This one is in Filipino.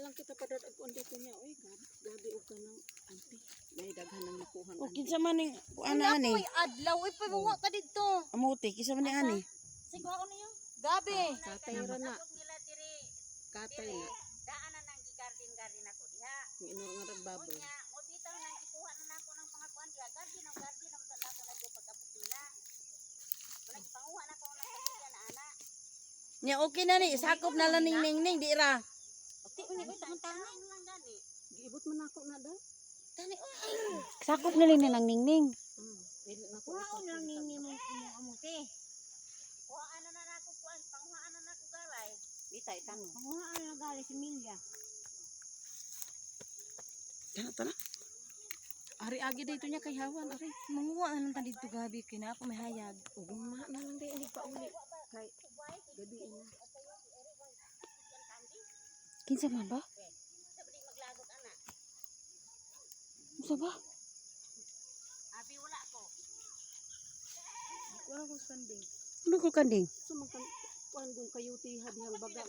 lang kita padadagpuan dito niya. Uy, gabi, gabi o ka ng auntie. May daghan ng nakuhan O kinsa man ning ana Ana ani. ko adlaw ay pamungo ka dito. Amuti kinsa man ni ani. Sige ako niyo. Gabi. Katay ra na. Katay na. daanan nang gigarden garden ako diha. Ang inor nga ragbaboy. Nya mo bitaw nang gikuha na nako ng mga kuan diha. Garden ang garden ang tala ko na di pagkabot nila. Nagpanguha na ko ng pamilya na ana. Nya okay na ni sakop na lang ning ning ning di ra. Ti uni ko lang gani? Giibot man ako na da. Tani oy. Sakop na ni nang ning ning. Hmm. Dili na ko. Wow nang nini mo mo amuti. Kuha ano na nako kuan, panguha na nako galay. Bitay tanong. Panguhaan na gali si Milya. Tara tara. Ari agi dito niya kay hawan ari. Manguha na lang ta dito gabi kay na ako may hayag. Ugma na lang di pa uli. Kay gabi ina. Kinsa man ba? Sabi maglagot ana. Unsa ba? Abi wala ko. Wala ko standing. Ano ko kanding? So man kan kuan dong kayuti hadihang baga